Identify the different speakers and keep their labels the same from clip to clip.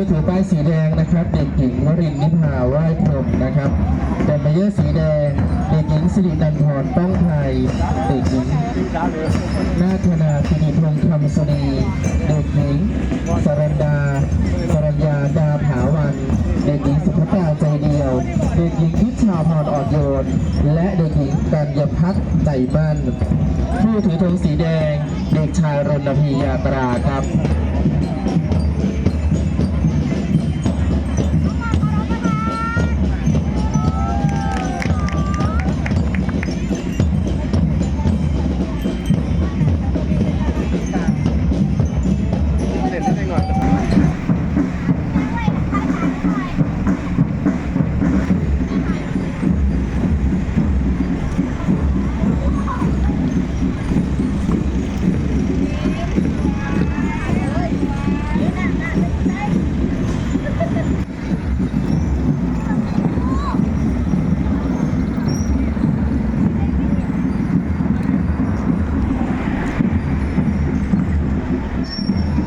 Speaker 1: ผู้ถือป้ายสีแดงนะครับ เด็กหญิงวรินทร์นิพาไหว้พรมนะครับแบนเบเยอร์สีแดง เด็กหญิงสิรินันทรป้องไทย เด็กหญิงนาธนาพินิพงษ์คำสนีเด็กหญิงสรันดาสรัญญาดาผาวันเด็กหญิงสุภตาใจเดียว เด็กหญิงพิชาพรอ่อนโยน และเด็กหญิงกัญญพัฒน์ใจบ้านผู้ถือธงสีแดง เด็กชายรณพียาตราครับ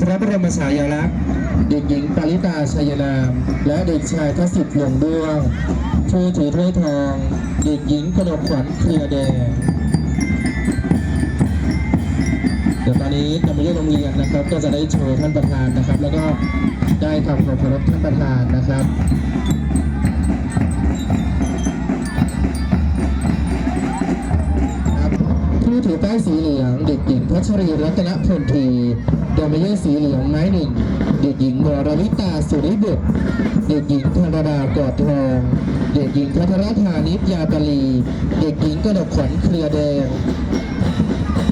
Speaker 1: พระบรมฉายาลักษณ์เด็กหญิงปาริตาชัยนาม และเด็กชายทศิษย์หลวงด้วงผู้ถือถ้วยทอง เด็กหญิงกนกขวัญเครือแดงเดี๋ยวตอนนี้นำเรียกโรงเรียนนะครับ ก็จะได้โชว์ท่านประธานนะครับ แล้วก็ได้ทำความเคารพท่านประธานนะครับ ผู้ถือป้ายสีเหลือง เด็กหญิงพัชรีรัตนพลทีดอมเมเยอร์สีเหลืองไม้หนึ่ง เด็กหญิงวรวิตาสุริบุตร เด็กหญิงธนดากอดทอง เด็กหญิงพัทรธานิพยาตลี เด็กหญิงกนกขวัญเครือแดง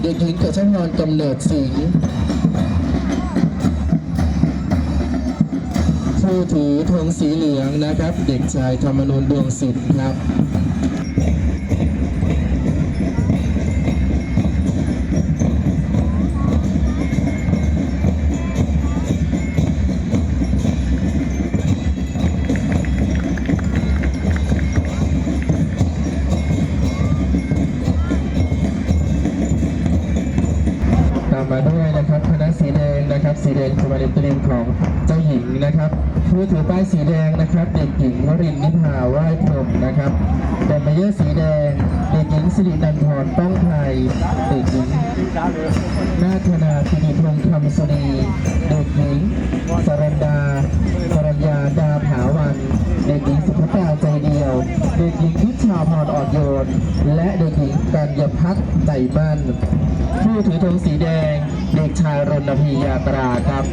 Speaker 1: เด็กหญิงกฤษพรกำเนิดสิงห์ผู้ถือธงสีเหลืองนะครับ เด็กชายธรรมนูนดวงสิทธิ์ครับ มาด้วยนะครับคณะสีแดงนะครับสีแดงจะมาในเตรีมของเจ้าหญิงนะครับผู้ถือป้ายสีแดงนะครับเด็กหญิงวรินนิพาไหว้พรมนะครับแบนเบเยอร์สีแดงเด็กหญิงสิรินันทรป้องไทยเด็กหญิงนาธนาพินิพงษ์คำสนีเด็กหญิงสรันดาสรัญญาดาผาวันเด็กหญิงสุภตา เดียวเด็กหญิงพิชาพรอ่อนโยน และเด็กหญิงกัญญพัฒน์ใจบ้านผู้ถือธงสีแดง เด็กชายรณพียาตราครับ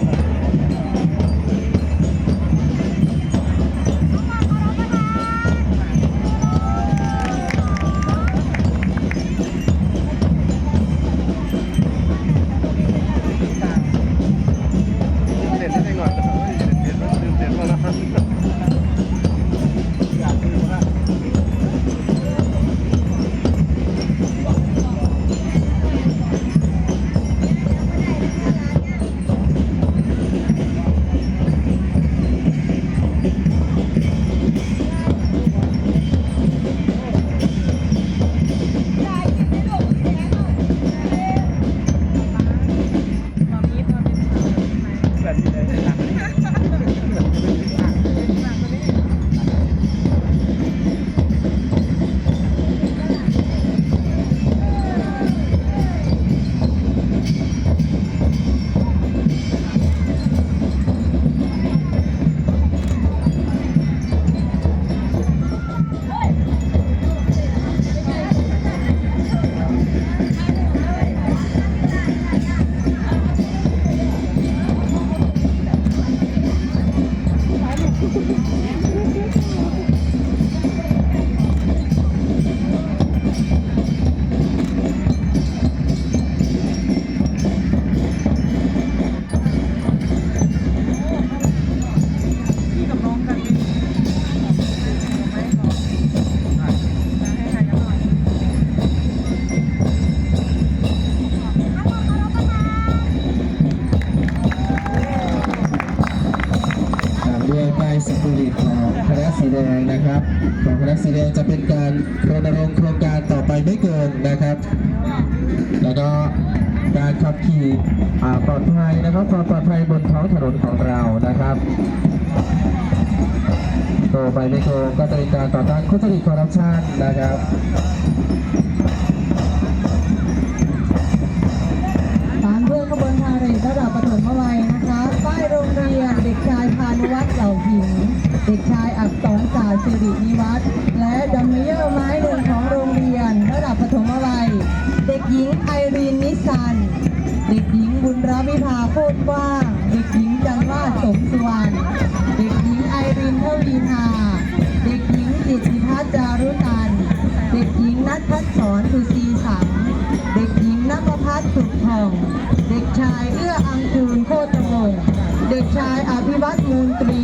Speaker 1: สีแดงนะครับ ของคณะสีแดงจะเป็นการรณรงค์โครงการต่อไปไม่เกินนะครับ แล้วก็การขับขี่ปลอดภัยนะครับความปลอดภัยบนท้องถนนของเรานะครับต่อไปไม่เกินก็จะเป็นการต่อต้านทุจริตคอร์รัปชันนะครับ
Speaker 2: ตามด้วยขบวนพาเหรระดับปฐมวัยนะคะป้ายโรงเรียนเด็กชายพานุวัฒน์เหล่าผิง ด็กชายอักษรศาสตร์สิรินิวัฒน์และดัมเมเยอร์ไม้หนึ่งของโรงเรียน ระดับปฐมวัย เด็กหญิงไอรีนนิสัน เด็กหญิงบุญรวิภาโคตรกว้าง เด็กหญิงจันวาดสมสุวรรณ เด็กหญิงไอรินเทวีนาเด็กหญิงจิตติพัฒน์จารุตัน เด็กหญิงนัทพัฒน์สอนสุซีสัง เด็กหญิงนภพัฒน์สุขทอง เด็กชายเอื้ออังคูลโคตรวงเด็กชายอภิวัตมูลตรี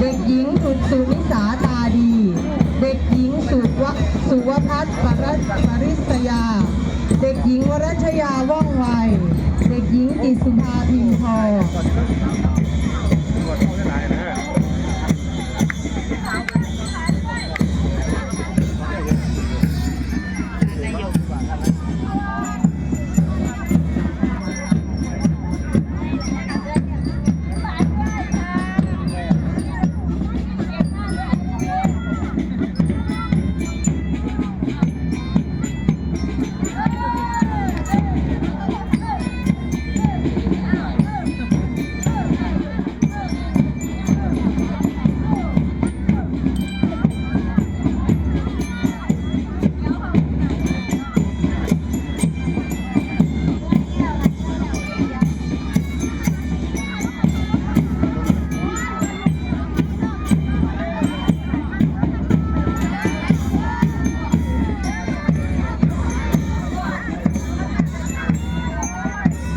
Speaker 2: เด็กหญิงสุดสุนิสาตาดี เด็กหญิงสุวสุวพัฒน์ปรัสปริศยา เด็กหญิงวรัชยาว่องไว เด็กหญิงจิตสุภาพิมพ์ทอ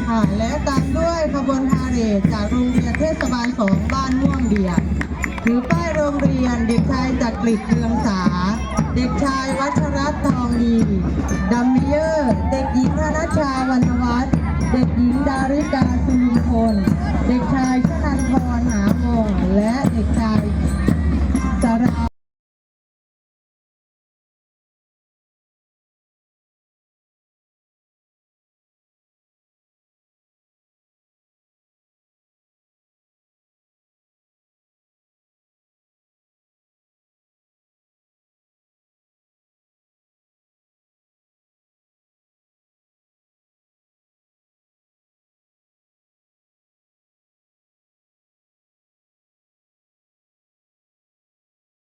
Speaker 2: ค่ะและตามด้วยขบวนพาเหรดจากโรงเรียนเทศบาลสองบ้านม่วงเดียถือป้ายโรงเรียนเด็กชายจักริดเรืองสา เด็กชายวัชรัตน์ทองดีดัมเมเยอร์ เด็กหญิงธนชาวรรณวัฒน์เด็กหญิงดาริกาสุลุมพลเด็กชายชนันทรหาวงและเด็กชาย